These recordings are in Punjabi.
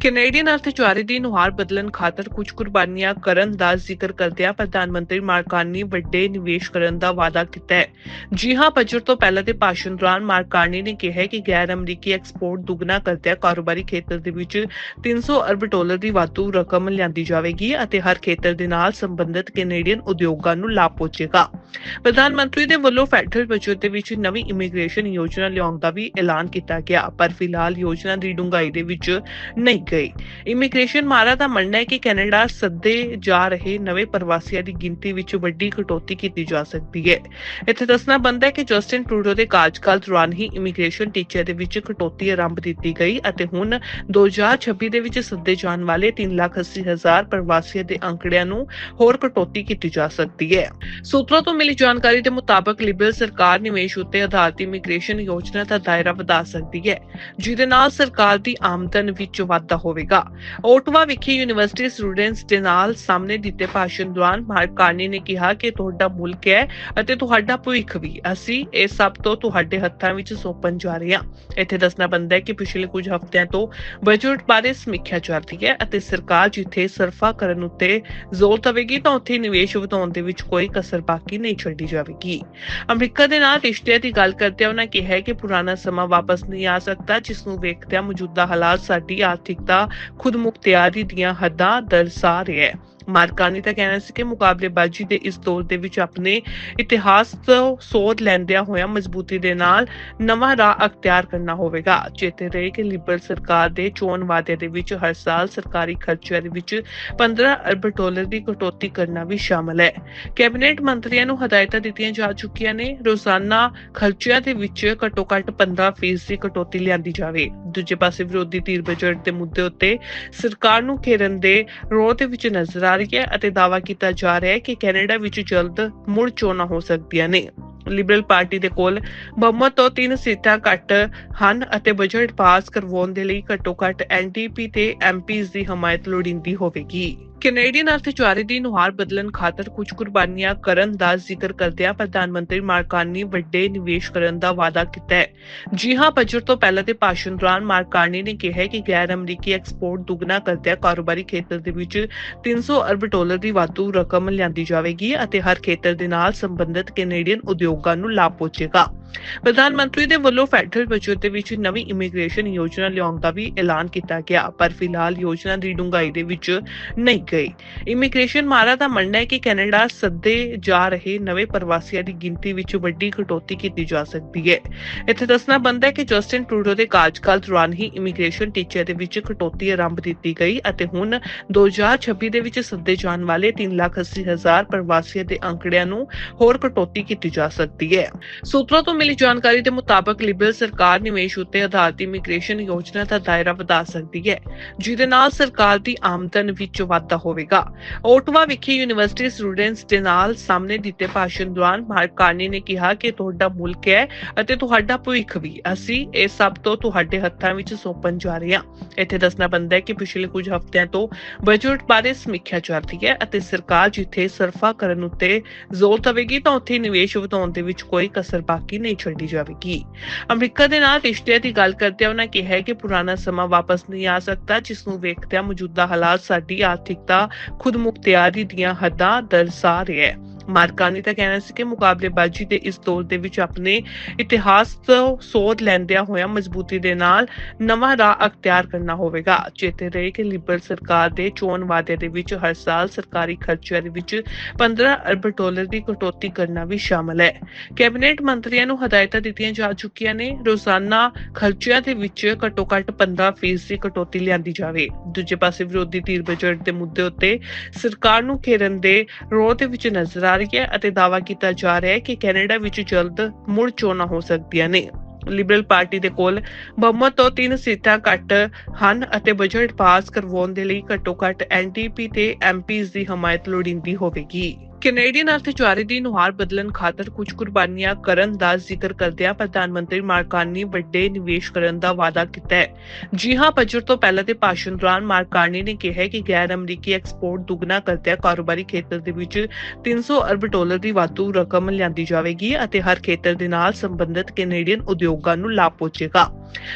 ਕੈਨੇਡੀਅਨ ਅਰਥਚਾਰੇ ਦੀ ਨੁਹਾਰ ਬਦਲਣ ਖਾਤਰ ਕੁਝ ਕੁਰਬਾਨੀਆਂ ਕਰਨ ਦਾ ਜ਼ਿਕਰ ਕਰਦਿਆਂ ਪ੍ਰਧਾਨ ਮੰਤਰੀ ਮਾਰਕਾਨੀ ਵੱਡੇ ਨਿਵੇਸ਼ ਕਰਨ ਦਾ ਵਾਅਦਾ ਕੀਤਾ ਹੈ। ਜੀ ਹਾਂ, ਬਜਟ ਤੋਂ ਪਹਿਲਾਂ ਦੇ ਭਾਸ਼ਣ ਦੌਰਾਨ ਮਾਰਕਾਨੀ ਨੇ ਕਿਹਾ ਕਿ ਗੈਰ ਅਮਰੀਕੀ ਐਕਸਪੋਰਟ ਦੁੱਗਣਾ ਕਰਦਿਆਂ ਕਾਰੋਬਾਰੀ ਖੇਤਰ ਦੇ ਵਿੱਚ 300 ਅਰਬ ਡਾਲਰ ਦੀ ਵਾਧੂ ਰਕਮ ਲਿਆਂਦੀ ਜਾਵੇਗੀ ਅਤੇ ਹਰ ਖੇਤਰ ਦੇ ਨਾਲ ਸੰਬੰਧਿਤ ਕੈਨੇਡੀਅਨ ਉਦਯੋਗਾਂ ਨੂੰ ਲਾਭ ਪਹੁੰਚੇਗਾ। ਪ੍ਰਧਾਨ ਮੰਤਰੀ ਦੇ ਵੱਲੋਂ ਫੈਡਰਲ ਬਜਟ ਦੇ ਵਿੱਚ ਨਵੀਂ ਇਮੀਗ੍ਰੇਸ਼ਨ ਯੋਜਨਾ ਲਿਆਉਣ ਦਾ ਵੀ ਐਲਾਨ ਕੀਤਾ ਗਿਆ, ਪਰ ਫਿਲਹਾਲ ਯੋਜਨਾ ਦੀ ਡੂੰਘਾਈ ਦੇ ਵਿੱਚ ਨਹੀਂ। ਗਈ। ਇਮੀਗ੍ਰੇਸ਼ਨ ਮਾਰਾ ਦਾ ਮੰਨਣਾ ਹੈ ਕਿ ਕੈਨੇਡਾ ਸੱਦੇ ਜਾ ਰਹੇ ਨਵੇਂ ਪ੍ਰਵਾਸੀਆਂ ਦੀ ਗਿਣਤੀ ਵਿੱਚ ਵੱਡੀ ਕਟੌਤੀ ਕੀਤੀ ਜਾ ਸਕਦੀ ਹੈ। ਇੱਥੇ ਦੱਸਣਾ ਬਣਦਾ ਹੈ ਕਿ ਜਸਟਿਨ ਟਰੂਡੋ ਦੇ ਕਾਰਜਕਾਲ ਦੌਰਾਨ ਹੀ ਇਮੀਗ੍ਰੇਸ਼ਨ ਟੀਚੇ ਦੇ ਵਿੱਚ ਕਟੌਤੀ ਆਰੰਭ ਦਿੱਤੀ ਗਈ ਅਤੇ ਹੁਣ 2026 ਦੇ ਵਿੱਚ ਸੱਦੇ ਜਾਣ ਵਾਲੇ 380000 ਪ੍ਰਵਾਸੀਆਂ ਦੇ ਅੰਕੜਿਆਂ ਨੂੰ ਹੋਰ ਕਟੌਤੀ ਕੀਤੀ ਜਾ ਸਕਦੀ ਹੈ। ਸੂਤਰਾਂ ਤੋਂ ਮਿਲੀ ਜਾਣਕਾਰੀ ਦੇ ਮੁਤਾਬਕ ਲਿਬਰਲ ਸਰਕਾਰ ਨਿਵੇਸ਼ ਉੱਤੇ ਆਧਾਰਿਤ ਇਮੀਗ੍ਰੇਸ਼ਨ ਯੋਜਨਾ ਦਾ ਦਾਇਰਾ ਵਧਾ ਸਕਦੀ ਹੈ, ਜਿਹਦੇ ਨਾਲ ਸਰਕਾਰ ਦੀ ਆਮਦਨ ਵਿੱਚ ਵਾਧਾ ਹੋਵੇਗਾ। ਓਟਵਾ ਵਿਖੇ ਯੂਨੀਵਰਸਿਟੀ ਸਟੂਡੈਂਟਸ ਦੇ ਨਾਲ ਸਾਹਮਣੇ ਦਿੱਤੇ ਭਾਸ਼ਣ ਦੌਰਾਨ ਮਾਰਕ ਕਾਰਨੀ ਨੇ ਕਿਹਾ ਕਿ ਤੁਹਾਡਾ ਮੁਲਕ ਹੈ ਅਤੇ ਤੁਹਾਡਾ ਭਵਿੱਖ ਵੀ। ਅਸੀਂ ਇਹ ਸਭ ਤੋਂ ਤੁਹਾਡੇ ਹੱਥਾਂ ਵਿੱਚ ਸੌਂਪਣ ਜਾ ਰਹੇ ਹਾਂ। ਇੱਥੇ ਦੱਸਣਾ ਬਣਦਾ ਹੈ ਕਿ ਪਿਛਲੇ ਕੁਝ ਹਫ਼ਤਿਆਂ ਤੋਂ ਬਜਟ ਬਾਰੇ ਸਮੀਖਿਆ ਚੱਲ ਹੈ ਅਤੇ ਸਰਕਾਰ ਜਿੱਥੇ ਸਰਫਾ ਕਰਨ ਉੱਤੇ ਜ਼ੋਰ ਦੇਵੇਗੀ ਤਾਂ ਉੱਥੇ ਨਿਵੇਸ਼ ਵਧਾਉਣ ਦੇ ਵਿੱਚ ਕੋਈ ਕਸਰ ਬਾਕੀ ਨਹੀਂ ਛੱਡੀ ਜਾਵੇਗੀ। ਅਮਰੀਕਾ ਦੇ ਨਾਲ ਰਿਸ਼ਤਿਆਂ ਦੀ ਗੱਲ ਕਰਦਿਆਂ ਉਹਨਾਂ ਕਿਹਾ ਕਿ ਪੁਰਾਣਾ ਸਮਾਂ ਵਾਪਸ ਨਹੀਂ ਆ ਸਕਦਾ, ਜਿਸ ਨੂੰ ਵੇਖਦਿਆਂ ਮੌਜੂਦਾ ਹਾਲਾਤ ਸਾਡੀ ਆਰਥਿਕ ਖੁਦ ਮੁਖਤਿਆਰੀ ਦੀਆਂ ਹੱਦਾਂ ਦਰਸਾ ਰਿਹਾ ਹੈ। ਮਾਰਕਾਨੀ ਦਾ ਕਹਿਣਾ ਸੀ ਕਿ ਮੁਕਾਬਲੇਬਾਜ਼ੀ ਦੇ ਇਸ ਦੌਰ ਦੇ ਵਿੱਚ ਆਪਣੇ ਇਤਿਹਾਸ ਤੋਂ ਸੋਧ ਲੈਂਦਿਆਂ ਹੋਇਆਂ ਮਜ਼ਬੂਤੀ ਦੇ ਨਾਲ ਨਵਾਂ ਰਾਹ ਅਖਤਿਆਰ ਕਰਨਾ ਹੋਵੇਗਾ। ਚੇਤੇ ਰਹੇ ਕਿ ਲਿਬਰਲ ਸਰਕਾਰ ਦੇ ਚੋਣ ਵਾਅਦੇ ਦੇ ਵਿੱਚ ਹਰ ਸਾਲ ਸਰਕਾਰੀ ਖਰਚਿਆਂ ਦੇ ਵਿੱਚ 15 ਅਰਬ ਡਾਲਰ ਦੀ ਕਟੌਤੀ ਕਰਨਾ ਵੀ ਸ਼ਾਮਲ ਹੈ। ਕੈਬਨਿਟ ਮੰਤਰੀਆਂ ਨੂੰ ਹਦਾਇਤਾਂ ਦਿੱਤੀਆਂ ਜਾ ਚੁੱਕੀਆਂ ਨੇ, ਰੋਜ਼ਾਨਾ ਖਰਚਿਆਂ ਦੇ ਵਿੱਚ ਘੱਟੋ-ਘੱਟ 15% ਦੀ ਕਟੌਤੀ ਲਿਆਂਦੀ ਜਾਵੇ। ਦੂਜੇ ਪਾਸੇ ਵਿਰੋਧੀ ਧਿਰ ਬਜਟ ਦੇ ਮੁੱਦੇ ਉੱਤੇ ਸਰਕਾਰ ਨੂੰ ਘੇਰਨ ਦੇ ਰੋਹ ਦੇ ਵਿੱਚ ਨਜ਼ਰ ਆ ਰਹੀ ਅਤੇ ਦਾਅਵਾ ਕੀਤਾ ਜਾ ਰਿਹਾ ਹੈ ਕਿ ਕੈਨੇਡਾ ਵਿੱਚ ਜਲਦ ਮੁੜ ਚੋਣਾਂ ਹੋ ਸਕਦੀਆਂ ਨੇ। ਲਿਬਰਲ ਪਾਰਟੀ ਦੇ ਕੋਲ ਬਹੁਮਤ ਤੋਂ ਤਿੰਨ ਸੀਟਾਂ ਘੱਟ ਹਨ ਅਤੇ ਬਜਟ ਪਾਸ ਕਰਵਾਉਣ ਦੇ ਲਈ ਘੱਟੋ-ਘੱਟ ਐਨਡੀਪੀ ਤੇ ਐਮਪੀਜ਼ ਦੀ ਹਮਾਇਤ ਲੋੜੀਂਦੀ ਹੋਵੇਗੀ। ਕੈਨੇਡੀਅਨ ਅਰਥਚਾਰੇ ਦੀ ਨੁਹਾਰ ਬਦਲਣ ਖਾਤਰ ਕੁਝ ਕੁਰਬਾਨੀਆਂ ਕਰਨ ਦਾ ਜ਼ਿਕਰ ਕਰਦਿਆਂ ਪ੍ਰਧਾਨ ਮੰਤਰੀ ਮਾਰਕਾਨੀ ਵੱਡੇ ਨਿਵੇਸ਼ ਕਰਨ ਦਾ ਵਾਅਦਾ ਕੀਤਾ ਹੈ। ਜੀ ਹਾਂ, ਬਜਟ ਤੋਂ ਪਹਿਲਾਂ ਦੇ ਭਾਸ਼ਣ ਦੌਰਾਨ ਮਾਰਕਾਨੀ ਨੇ ਕਿਹਾ ਕਿ ਗੈਰ ਅਮਰੀਕੀ ਐਕਸਪੋਰਟ ਦੁੱਗਣਾ ਕਰਦਿਆਂ ਕਾਰੋਬਾਰੀ ਖੇਤਰ ਦੇ ਵਿੱਚ 300 ਅਰਬ ਡਾਲਰ ਦੀ ਵਾਧੂ ਰਕਮ ਲਿਆਂਦੀ ਜਾਵੇਗੀ ਅਤੇ ਹਰ ਖੇਤਰ ਦੇ ਨਾਲ ਸੰਬੰਧਿਤ ਕੈਨੇਡੀਅਨ ਉਦਯੋਗ ਨੂੰ ਲਾਭ ਪਹੁੰਚੇਗਾ। ਪ੍ਰਧਾਨ ਮੰਤਰੀ ਦੇ ਵੱਲੋਂ ਫੈਡਰਲ ਬਜਟ ਦੇ ਵਿੱਚ ਨਵੀਂ ਇਮੀਗ੍ਰੇਸ਼ਨ ਯੋਜਨਾ ਲਿਆਉਣ ਦਾ ਵੀ ਐਲਾਨ ਕੀਤਾ ਗਿਆ, ਪਰ ਫਿਲਹਾਲ ਯੋਜਨਾ ਦੀ ਡੂੰਘਾਈ ਦੇ ਵਿੱਚ ਨਹੀਂ ਗਈ। ਇਮੀਗ੍ਰੇਸ਼ਨ ਮਾਰਾ ਦਾ ਮੰਨਣਾ ਹੈ ਕਿ ਕੈਨੇਡਾ ਸੱਦੇ ਜਾ ਰਹੇ ਨਵੇਂ ਪ੍ਰਵਾਸੀਆਂ ਦੀ ਗਿਣਤੀ ਵਿੱਚ ਵੱਡੀ ਕਟੌਤੀ ਕੀਤੀ ਜਾ ਸਕਦੀ ਹੈ। ਇੱਥੇ ਦੱਸਣਾ ਬਣਦਾ ਹੈ ਕਿ ਜਸਟਿਨ ਟਰੂਡੋ ਦੇ ਕਾਰਜਕਾਲ ਦੌਰਾਨ ਹੀ ਇਮੀਗ੍ਰੇਸ਼ਨ ਟੀਚੇ ਦੇ ਵਿੱਚ ਕਟੌਤੀ ਆਰੰਭ ਦਿੱਤੀ ਗਈ ਅਤੇ ਹੁਣ 2026 ਦੇ ਵਿੱਚ ਸੱਦੇ ਜਾਣ ਵਾਲੇ 380000 ਪ੍ਰਵਾਸੀਆਂ ਦੇ ਅੰਕੜਿਆਂ ਨੂੰ ਹੋਰ ਕਟੌਤੀ ਕੀਤੀ ਜਾ ਸਕਦੀ ਹੈ। ਸੂਤਰਾਂ ਤੋਂ ਮਿਲੀ ਜਾਣਕਾਰੀ ਦੇ ਮੁਤਾਬਕ ਲਿਬਰਲ ਸਰਕਾਰ ਨਿਵੇਸ਼ ਉੱਤੇ ਆਧਾਰਿਤ ਇਮੀਗ੍ਰੇਸ਼ਨ ਯੋਜਨਾ ਦਾ ਦਾਇਰਾ ਵਧਾ ਸਕਦੀ ਹੈ, ਜਿਹਦੇ ਨਾਲ ਸਰਕਾਰ ਦੀ ਆਮਦਨ ਵਿੱਚ ਵਾਧਾ ਹੋਵੇਗਾ। ਓਟਵਾ ਵਿਖੇ ਯੂਨੀਵਰਸਿਟੀ ਸਟੂਡੈਂਟਸ ਦੇ ਨਾਲ ਸਾਹਮਣੇ ਦਿੱਤੇ ਭਾਸ਼ਣ ਦੌਰਾਨ ਮਾਰਕ ਕਾਰਨੀ ਨੇ ਕਿਹਾ ਕਿ ਤੁਹਾਡਾ ਮੁਲਕ ਹੈ ਅਤੇ ਤੁਹਾਡਾ ਭਵਿੱਖ ਵੀ, ਅਸੀਂ ਇਹ ਸਭ ਤੋਂ ਤੁਹਾਡੇ ਹੱਥਾਂ ਵਿੱਚ ਸੌਂਪਣ ਜਾ ਰਹੇ ਹਾਂ। ਇੱਥੇ ਦੱਸਣਾ ਬਣਦਾ ਹੈ ਕਿ ਪਿਛਲੇ ਕੁਝ ਹਫ਼ਤਿਆਂ ਤੋਂ ਬਜਟ ਬਾਰੇ ਸਮੀਖਿਆ ਚੱਲ ਰਹੀ ਹੈ ਅਤੇ ਸਰਕਾਰ ਜਿੱਥੇ ਸਰਫਾ ਕਰਨ ਉੱਤੇ ਜ਼ੋਰ ਦੇਵੇਗੀ ਤਾਂ ਉੱਥੇ ਨਿਵੇਸ਼ ਵਧਾਉਣ ਦੇ ਵਿੱਚ ਕੋਈ ਕਸਰ ਬਾਕੀ ਨਹੀਂ ਛੱਡੀ ਜਾਵੇਗੀ। ਅਮਰੀਕਾ ਦੇ ਨਾਲ ਰਿਸ਼ਤਿਆਂ ਦੀ ਗੱਲ ਕਰਦਿਆਂ ਉਹਨਾਂ ਕਿਹਾ ਕਿ ਪੁਰਾਣਾ ਸਮਾਂ ਵਾਪਸ ਨਹੀਂ ਆ ਸਕਦਾ, ਜਿਸ ਨੂੰ ਵੇਖਦਿਆਂ ਮੌਜੂਦਾ ਹਾਲਾਤ ਸਾਡੀ ਆਰਥਿਕਤਾ ਖੁਦ ਮੁਖਤਿਆਰੀ ਦੀਆਂ ਹੱਦਾਂ ਦਰਸਾ ਰਿਹਾ ਹੈ। ਮਾਰਕਾਨੀ ਦਾ ਕਹਿਣਾ ਸੀ ਕਿ ਮੁਕਾਬਲੇਬਾਜ਼ੀ ਦੇ ਇਸ ਦੌਰ ਦੇ ਵਿੱਚ ਆਪਣੇ ਇਤਿਹਾਸ ਤੋਂ ਸੋਧ ਲੈਂਦਿਆਂ ਹੋਇਆਂ ਮਜ਼ਬੂਤੀ ਦੇ ਨਾਲ ਨਵਾਂ ਰਾਹ ਅਖਤਿਆਰ ਕਰਨਾ ਹੋਵੇਗਾ। ਚੇਤੇ ਰਹੇ ਕਿ ਲਿਬਰਲ ਸਰਕਾਰ ਦੇ ਚੋਣ ਵਾਅਦੇ ਦੇ ਵਿੱਚ ਹਰ ਸਾਲ ਸਰਕਾਰੀ ਖਰਚਿਆਂ ਦੇ ਵਿੱਚ 15 ਅਰਬ ਡਾਲਰ ਦੀ ਕਟੌਤੀ ਕਰਨਾ ਵੀ ਸ਼ਾਮਲ ਹੈ। ਕੈਬਨਿਟ ਮੰਤਰੀਆਂ ਨੂੰ ਹਦਾਇਤਾਂ ਦਿੱਤੀਆਂ ਜਾ ਚੁੱਕੀਆਂ ਨੇ, ਰੋਜ਼ਾਨਾ ਖਰਚਿਆਂ ਦੇ ਵਿੱਚ ਘੱਟੋ-ਘੱਟ 15% ਦੀ ਕਟੌਤੀ ਲਿਆਂਦੀ ਜਾਵੇ। ਦੂਜੇ ਪਾਸੇ ਵਿਰੋਧੀ ਧਿਰ ਬਜਟ ਦੇ ਮੁੱਦੇ ਉੱਤੇ ਸਰਕਾਰ ਨੂੰ ਘੇਰਨ ਦੇ ਰੋਹ ਦੇ ਵਿੱਚ ਨਜ਼ਰ ਆ ਰਹੀ ਹੈ ਅਤੇ ਦਾਅਵਾ ਕੀਤਾ ਜਾ ਰਿਹਾ ਹੈ ਕਿ ਕੈਨੇਡਾ ਵਿੱਚ ਜਲਦ ਮੁੜ ਚੋਣਾਂ ਹੋ ਸਕਦੀਆਂ ਨੇ। ਲਿਬਰਲ ਪਾਰਟੀ ਦੇ ਕੋਲ ਬਹੁਮਤ ਤੋਂ ਤਿੰਨ ਸੀਟਾਂ ਘੱਟ ਹਨ ਅਤੇ ਬਜਟ ਪਾਸ ਕਰਵਾਉਣ ਦੇ ਲਈ ਘੱਟੋ-ਘੱਟ ਐਨਡੀਪੀ ਤੇ ਐਮਪੀਜ਼ ਦੀ ਹਮਾਇਤ ਲੋੜੀਂਦੀ ਹੋਵੇਗੀ। ਕੈਨੇਡੀਅਨ ਅਰਥਚਾਰੇ ਦੀ ਨੁਹਾਰ ਬਦਲਣ ਖਾਤਰ ਕੁਝ ਕੁਰਬਾਨੀਆਂ ਕਰਨ ਦਾ ਜ਼ਿਕਰ ਕਰਦਿਆਂ ਪ੍ਰਧਾਨ ਮੰਤਰੀ ਮਾਰਕਾਨੀ ਵੱਡੇ ਨਿਵੇਸ਼ ਕਰਨ ਦਾ ਵਾਅਦਾ ਕੀਤਾ ਹੈ। ਜੀ ਹਾਂ ਬਜਟ ਤੋਂ ਪਹਿਲਾਂ ਦੇ ਭਾਸ਼ਣ ਦੌਰਾਨ ਮਾਰਕਾਨੀ ਨੇ ਕਿਹਾ ਕਿ ਗੈਰ ਅਮਰੀਕੀ ਐਕਸਪੋਰਟ ਦੁੱਗਣਾ ਕਰਦਿਆਂ ਕਾਰੋਬਾਰੀ ਖੇਤਰ ਦੇ ਵਿੱਚ 300 ਅਰਬ ਡਾਲਰ ਦੀ ਵਾਧੂ ਰਕਮ ਲਿਆਂਦੀ ਜਾਵੇਗੀ ਅਤੇ ਹਰ ਖੇਤਰ ਦੇ ਨਾਲ ਸੰਬੰਧਿਤ ਕੈਨੇਡੀਅਨ ਉਦਯੋਗਾਂ ਨੂੰ ਲਾਭ ਪਹੁੰਚੇਗਾ।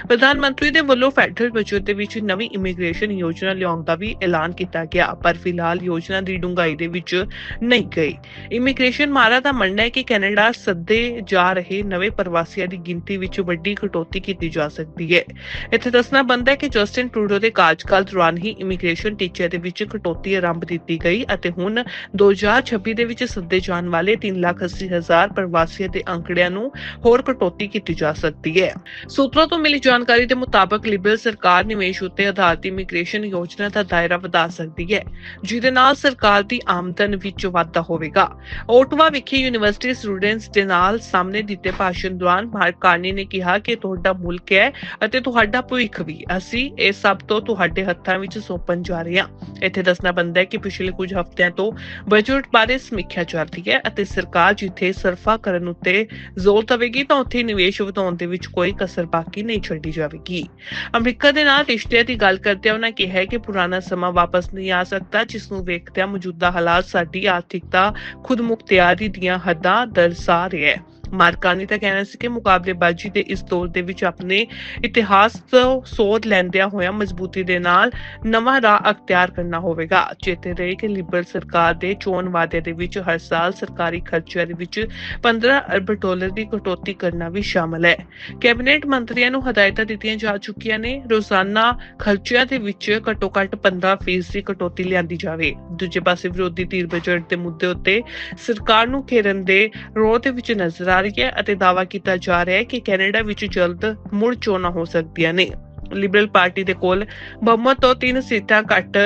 ਪ੍ਰਧਾਨ ਮੰਤਰੀ ਦੇ ਵੱਲੋਂ ਫੈਡਰਲ ਬਜਟ ਦੇ ਵਿੱਚ ਨਵੀਂ ਇਮੀਗ੍ਰੇਸ਼ਨ ਯੋਜਨਾ ਲਿਆਉਣ ਦਾ ਵੀ ਐਲਾਨ ਕੀਤਾ ਗਿਆ, ਪਰ ਫਿਲਹਾਲ ਯੋਜਨਾ ਦੀ ਡੂੰਘਾਈ ਦੇ ਵਿੱਚ ਨਹੀਂ। ਗਈ। ਇਮੀਗ੍ਰੇਸ਼ਨ ਮਾਰਾ ਦਾ ਮੰਨਣਾ ਹੈ ਕਿ ਕੈਨੇਡਾ ਸੱਦੇ ਜਾ ਰਹੇ ਨਵੇਂ ਪ੍ਰਵਾਸੀਆਂ ਦੀ ਗਿਣਤੀ ਵਿੱਚ ਵੱਡੀ ਕਟੌਤੀ ਕੀਤੀ ਜਾ ਸਕਦੀ ਹੈ। ਇੱਥੇ ਦੱਸਣਾ ਬਣਦਾ ਹੈ ਕਿ ਜਸਟਿਨ ਟਰੂਡੋ ਦੇ ਕਾਰਜਕਾਲ ਦੌਰਾਨ ਹੀ ਇਮੀਗ੍ਰੇਸ਼ਨ ਟੀਚੇ ਦੇ ਵਿੱਚ ਕਟੌਤੀ ਆਰੰਭ ਦਿੱਤੀ ਗਈ ਅਤੇ ਹੁਣ 2026 ਦੇ ਵਿੱਚ ਸੱਦੇ ਜਾਣ ਵਾਲੇ 380000 ਪ੍ਰਵਾਸੀਆਂ ਦੇ ਅੰਕੜਿਆਂ ਨੂੰ ਹੋਰ ਕਟੌਤੀ ਕੀਤੀ ਜਾ ਸਕਦੀ ਹੈ। ਸੂਤਰਾਂ ਤੋਂ ਮਿਲੀ ਜਾਣਕਾਰੀ ਦੇ ਮੁਤਾਬਕ ਲਿਬਰਲ ਸਰਕਾਰ ਨਿਵੇਸ਼ ਉੱਤੇ ਆਧਾਰਿਤ ਇਮੀਗ੍ਰੇਸ਼ਨ ਯੋਜਨਾ ਦਾ ਦਾਇਰਾ ਵਧਾ ਸਕਦੀ ਹੈ, ਜਿਹਦੇ ਨਾਲ ਸਰਕਾਰ ਦੀ ਆਮਦਨ ਵਿੱਚ ਵਾਧਾ ਹੋਵੇਗਾ। ਓਟਵਾ ਵਿਖੇ ਯੂਨੀਵਰਸਿਟੀ ਸਟੂਡੈਂਟਸ ਦੇ ਨਾਲ ਸਾਹਮਣੇ ਦਿੱਤੇ ਭਾਸ਼ਣ ਦੌਰਾਨ ਮਾਰਕ ਕਾਰਨੀ ਨੇ ਕਿਹਾ ਕਿ ਤੁਹਾਡਾ ਮੁਲਕ ਹੈ ਅਤੇ ਤੁਹਾਡਾ ਭਵਿੱਖ ਵੀ। ਅਸੀਂ ਇਹ ਸਭ ਤੋਂ ਤੁਹਾਡੇ ਹੱਥਾਂ ਵਿੱਚ ਸੌਂਪਣ ਜਾ ਰਹੇ ਹਾਂ। ਇੱਥੇ ਦੱਸਣਾ ਬਣਦਾ ਹੈ ਕਿ ਪਿਛਲੇ ਕੁਝ ਹਫ਼ਤਿਆਂ ਤੋਂ ਬਜਟ ਬਾਰੇ ਸਮੀਖਿਆ ਚੱਲ ਰਹੀ ਹੈ ਅਤੇ ਸਰਕਾਰ ਜਿੱਥੇ ਸਰਫਾ ਕਰਨ ਉੱਤੇ ਜ਼ੋਰ ਦੇਵੇਗੀ ਤਾਂ ਉੱਥੇ ਨਿਵੇਸ਼ ਵਧਾਉਣ ਦੇ ਵਿੱਚ ਕੋਈ ਕਸਰ ਬਾਕੀ ਨਹੀਂ ਛੱਡੀ ਜਾਵੇਗੀ। ਅਮਰੀਕਾ ਦੇ ਨਾਲ ਰਿਸ਼ਤਿਆਂ ਦੀ ਗੱਲ ਕਰਦਿਆਂ ਉਹਨਾਂ ਕਿਹਾ ਕਿ ਪੁਰਾਣਾ ਸਮਾਂ ਵਾਪਸ ਨਹੀਂ ਆ ਸਕਦਾ, ਜਿਸ ਨੂੰ ਵੇਖਦਿਆਂ ਮੌਜੂਦਾ ਹਾਲਾਤ ਸਾਡੀ ਆਰਥਿਕ ਖੁਦ ਮੁਖਤਿਆਰੀ ਦੀਆਂ ਹੱਦਾਂ ਦਰਸਾ ਰਿਹਾ ਹੈ। ਮਾਰਕਾਨੀ ਦਾ ਕਹਿਣਾ ਸੀ ਕਿ ਮੁਕਾਬਲੇਬਾਜ਼ੀ ਦੇ ਇਸ ਦੌਰ ਦੇ ਵਿੱਚ ਆਪਣੇ ਇਤਿਹਾਸ ਤੋਂ ਸੋਧ ਲੈਂਦਿਆਂ ਹੋਇਆਂ ਮਜ਼ਬੂਤੀ ਦੇ ਨਾਲ ਨਵਾਂ ਰਾਹ ਅਖਤਿਆਰ ਕਰਨਾ ਹੋਵੇਗਾ। ਚੇਤੇ ਰਹੇ ਕਿ ਲਿਬਰਲ ਸਰਕਾਰ ਦੇ ਚੋਣ ਵਾਅਦੇ ਦੇ ਵਿੱਚ ਹਰ ਸਾਲ ਸਰਕਾਰੀ ਖਰਚਿਆਂ ਦੇ ਵਿੱਚ 15 ਅਰਬ ਡਾਲਰ ਦੀ ਕਟੌਤੀ ਕਰਨਾ ਵੀ ਸ਼ਾਮਲ ਹੈ। ਕੈਬਨਿਟ ਮੰਤਰੀਆਂ ਨੂੰ ਹਦਾਇਤਾਂ ਦਿੱਤੀਆਂ ਜਾ ਚੁੱਕੀਆਂ ਨੇ, ਰੋਜ਼ਾਨਾ ਖਰਚਿਆਂ ਦੇ ਵਿੱਚ ਘੱਟੋ-ਘੱਟ 15% ਦੀ ਕਟੌਤੀ ਲਿਆਂਦੀ ਜਾਵੇ। ਦੂਜੇ ਪਾਸੇ ਵਿਰੋਧੀ ਧਿਰ ਬਜਟ ਦੇ ਮੁੱਦੇ ਉੱਤੇ ਸਰਕਾਰ ਨੂੰ ਘੇਰਨ ਦੇ ਰੋਹ ਦੇ ਵਿੱਚ ਨਜ਼ਰ ਆ ਰਹੀ ਹੈ ਅਤੇ ਦਾਅਵਾ ਕੀਤਾ ਜਾ ਰਿਹਾ ਹੈ ਕਿ ਕੈਨੇਡਾ ਵਿੱਚ ਜਲਦ ਮੁੜ ਚੋਣਾਂ ਹੋ ਸਕਦੀਆਂ ਨੇ। ਲਿਬਰਲ ਪਾਰਟੀ ਦੇ ਕੋਲ ਬਹੁਮਤ ਤੋਂ ਤਿੰਨ ਸੀਟਾਂ ਘੱਟ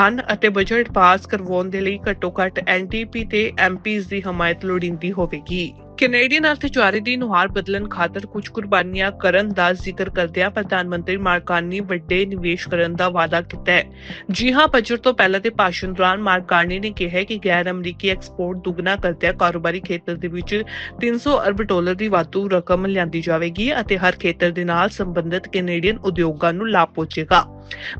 ਹਨ ਅਤੇ ਬਜਟ ਪਾਸ ਕਰਵਾਉਣ ਦੇ ਲਈ ਘੱਟੋ-ਘੱਟ ਐਨਡੀਪੀ ਤੇ ਐਮਪੀਜ਼ ਦੀ ਹਮਾਇਤ ਲੋੜੀਂਦੀ ਹੋਵੇਗੀ। ਕੈਨੇਡੀਅਨ ਅਰਥਚਾਰੇ ਦੀ ਨੁਹਾਰ ਬਦਲਣ ਖਾਤਰ ਕੁਝ ਕੁਰਬਾਨੀਆਂ ਕਰਨ ਦਾ ਜ਼ਿਕਰ ਕਰਦਿਆਂ ਪ੍ਰਧਾਨ ਮੰਤਰੀ ਮਾਰਕਾਨੀ ਵੱਡੇ ਨਿਵੇਸ਼ ਕਰਨ ਦਾ ਵਾਅਦਾ ਕੀਤਾ ਹੈ। ਜੀ ਹਾਂ, ਬਜਟ ਤੋਂ ਪਹਿਲਾਂ ਦੇ ਭਾਸ਼ਣ ਦੌਰਾਨ ਮਾਰਕਾਨੀ ਨੇ ਕਿਹਾ ਕਿ ਗੈਰ ਅਮਰੀਕੀ ਐਕਸਪੋਰਟ ਦੁੱਗਣਾ ਕਰਦਿਆਂ ਕਾਰੋਬਾਰੀ ਖੇਤਰ ਦੇ ਵਿੱਚ 300 ਅਰਬ ਡਾਲਰ ਦੀ ਵਾਧੂ ਰਕਮ ਲਿਆਂਦੀ ਜਾਵੇਗੀ ਅਤੇ ਹਰ ਖੇਤਰ ਦੇ ਨਾਲ ਸੰਬੰਧਿਤ ਕੈਨੇਡੀਅਨ ਉਦਯੋਗਾਂ ਨੂੰ ਲਾਭ ਪਹੁੰਚੇਗਾ।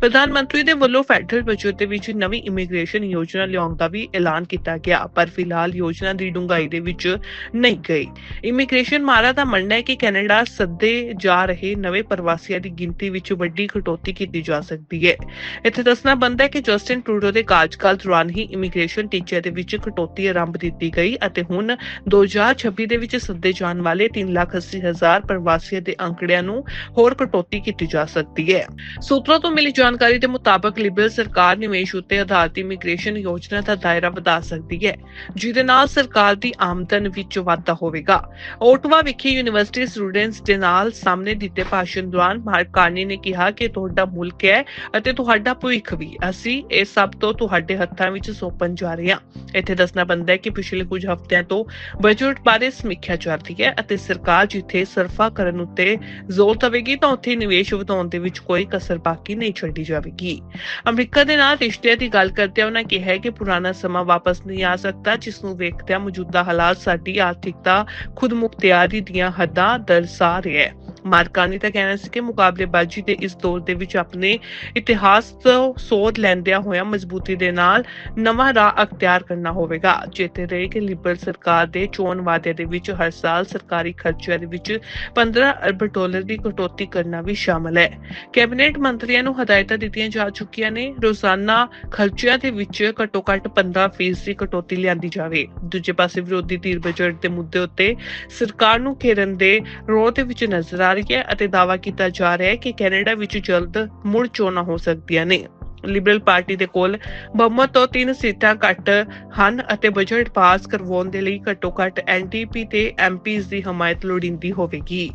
ਪ੍ਰਧਾਨ ਮੰਤਰੀ ਦੇ ਵੱਲੋਂ ਫੈਡਰਲ ਬਜਟ ਦੇ ਵਿੱਚ ਨਵੀਂ ਇਮੀਗ੍ਰੇਸ਼ਨ ਯੋਜਨਾ ਲਿਆਉਣ ਦਾ ਵੀ ਐਲਾਨ ਕੀਤਾ ਗਿਆ, ਪਰ ਫਿਲਹਾਲ ਯੋਜਨਾ ਦੀ ਡੂੰਘਾਈ ਦੇ ਵਿੱਚ ਨਹੀਂ। ਗਈ। ਇਮੀਗ੍ਰੇਸ਼ਨ ਮਾਰਾ ਦਾ ਮੰਨਣਾ ਹੈ ਕਿ ਕੈਨੇਡਾ ਸੱਦੇ ਜਾ ਰਹੇ ਨਵੇਂ ਪ੍ਰਵਾਸੀਆਂ ਦੀ ਗਿਣਤੀ ਵਿੱਚ ਵੱਡੀ ਕਟੌਤੀ ਕੀਤੀ ਜਾ ਸਕਦੀ ਹੈ। ਇੱਥੇ ਦੱਸਣਾ ਬਣਦਾ ਹੈ ਕਿ ਜਸਟਿਨ ਟਰੂਡੋ ਦੇ ਕਾਰਜਕਾਲ ਦੌਰਾਨ ਹੀ ਇਮੀਗ੍ਰੇਸ਼ਨ ਟੀਚੇ ਦੇ ਵਿੱਚ ਕਟੌਤੀ ਆਰੰਭ ਦਿੱਤੀ ਗਈ ਅਤੇ ਹੁਣ 2026 ਦੇ ਵਿੱਚ ਸੱਦੇ ਜਾਣ ਵਾਲੇ 380000 ਪ੍ਰਵਾਸੀਆਂ ਦੇ ਅੰਕੜਿਆਂ ਨੂੰ ਹੋਰ ਕਟੌਤੀ ਕੀਤੀ ਜਾ ਸਕਦੀ ਹੈ। ਸੂਤਰਾਂ ਤੋਂ ਮਿਲੀ ਜਾਣਕਾਰੀ ਦੇ ਮੁਤਾਬਕ ਲਿਬਰਲ ਸਰਕਾਰ ਨਿਵੇਸ਼ ਉੱਤੇ ਆਧਾਰਿਤ ਇਮੀਗ੍ਰੇਸ਼ਨ ਯੋਜਨਾ ਦਾ ਦਾਇਰਾ ਵਧਾ ਸਕਦੀ ਹੈ, ਜਿਹਦੇ ਨਾਲ ਸਰਕਾਰ ਦੀ ਆਮਦਨ ਵਿੱਚ ਵਾਧਾ ਹੋਵੇਗਾ। ਓਟਵਾ ਵਿਖੇ ਯੂਨੀਵਰਸਿਟੀ ਸਟੂਡੈਂਟਸ ਦੇ ਨਾਲ ਸਾਹਮਣੇ ਦਿੱਤੇ ਭਾਸ਼ਣ ਦੌਰਾਨ ਮਾਰਕ ਕਾਰਨੀ ਨੇ ਕਿਹਾ ਕਿ ਤੁਹਾਡਾ ਮੁਲਕ ਹੈ ਅਤੇ ਤੁਹਾਡਾ ਭਵਿੱਖ ਵੀ। ਅਸੀਂ ਇਹ ਸਭ ਤੋਂ ਤੁਹਾਡੇ ਹੱਥਾਂ ਵਿੱਚ ਸੌਂਪਣ ਜਾ ਰਹੇ ਹਾਂ। ਇੱਥੇ ਦੱਸਣਾ ਬਣਦਾ ਹੈ ਕਿ ਪਿਛਲੇ ਕੁਝ ਹਫ਼ਤਿਆਂ ਤੋਂ ਬਜਟ ਬਾਰੇ ਸਮੀਖਿਆ ਚੱਲ ਹੈ ਅਤੇ ਸਰਕਾਰ ਜਿੱਥੇ ਸਰਫਾ ਕਰਨ ਉੱਤੇ ਜ਼ੋਰ ਦੇਵੇਗੀ ਤਾਂ ਉੱਥੇ ਨਿਵੇਸ਼ ਵਧਾਉਣ ਦੇ ਵਿੱਚ ਕੋਈ ਕਸਰ ਬਾਕੀ ਨਹੀਂ ਛੱਡੀ ਜਾਵੇਗੀ। ਅਮਰੀਕਾ ਦੇ ਨਾਲ ਰਿਸ਼ਤਿਆਂ ਦੀ ਗੱਲ ਕਰਦਿਆਂ ਉਹਨਾਂ ਕਿਹਾ ਕਿ ਪੁਰਾਣਾ ਸਮਾਂ ਵਾਪਸ ਨਹੀਂ ਆ ਸਕਦਾ, ਜਿਸ ਨੂੰ ਵੇਖਦਿਆਂ ਮੌਜੂਦਾ ਹਾਲਾਤ ਸਾਡੀ ਆਰਥਿਕ ਖੁਦ ਮੁਖਤਿਆਰੀ ਦੀਆਂ ਹੱਦਾਂ ਦਰਸਾ ਰਿਹਾ ਹੈ। ਮਾਰਕਾਨੀ ਦਾ ਕਹਿਣਾ ਸੀ ਕਿ ਮੁਕਾਬਲੇਬਾਜ਼ੀ ਦੇ ਇਸ ਦੌਰ ਦੇ ਵਿੱਚ ਆਪਣੇ ਇਤਿਹਾਸ ਤੋਂ ਸੋਧ ਲੈਂਦਿਆਂ ਹੋਇਆਂ ਮਜ਼ਬੂਤੀ ਦੇ ਨਾਲ ਨਵਾਂ ਰਾਹ ਅਖਤਿਆਰ ਕਰਨਾ ਹੋਵੇਗਾ। ਚੇਤੇ ਰਹੇ ਕਿ ਲਿਬਰਲ ਸਰਕਾਰ ਦੇ ਚੋਣ ਵਾਅਦੇ ਦੇ ਵਿੱਚ ਹਰ ਸਾਲ ਸਰਕਾਰੀ ਖਰਚਿਆਂ ਦੇ ਵਿੱਚ 15 ਅਰਬ ਡਾਲਰ ਦੀ ਕਟੌਤੀ ਕਰਨਾ ਵੀ ਸ਼ਾਮਲ ਹੈ। ਕੈਬਨਿਟ ਮੰਤਰੀਆਂ ਨੂੰ ਹਦਾਇਤਾਂ ਦਿੱਤੀਆਂ ਜਾ ਚੁੱਕੀਆਂ ਨੇ, ਰੋਜ਼ਾਨਾ ਖਰਚਿਆਂ ਦੇ ਵਿੱਚ ਘੱਟੋ-ਘੱਟ 15% ਦੀ ਕਟੌਤੀ ਲਿਆਂਦੀ ਜਾਵੇ। ਦੂਜੇ ਪਾਸੇ ਵਿਰੋਧੀ ਧਿਰ ਬਜਟ ਦੇ ਮੁੱਦੇ ਉੱਤੇ ਸਰਕਾਰ ਨੂੰ ਘੇਰਨ ਦੇ ਰੋਹ ਦੇ ਵਿੱਚ ਨਜ਼ਰ ਆ ਰਹੀ ਹੈ ਅਤੇ ਦਾਅਵਾ ਕੀਤਾ ਜਾ ਰਿਹਾ ਹੈ ਕਿ ਕੈਨੇਡਾ ਵਿੱਚ ਜਲਦ ਮੁੜ ਚੋਣਾਂ ਹੋ ਸਕਦੀਆਂ ਨੇ। ਲਿਬਰਲ ਪਾਰਟੀ ਦੇ ਕੋਲ ਬਹੁਮਤ ਤੋਂ ਤਿੰਨ ਸੀਟਾਂ ਘੱਟ ਹਨ ਅਤੇ ਬਜਟ ਪਾਸ ਕਰਵਾਉਣ ਦੇ ਲਈ ਘੱਟੋ-ਘੱਟ ਐਨਡੀਪੀ ਤੇ ਐਮਪੀਜ਼ ਦੀ ਹਮਾਇਤ ਲੋੜੀਂਦੀ ਹੋਵੇਗੀ।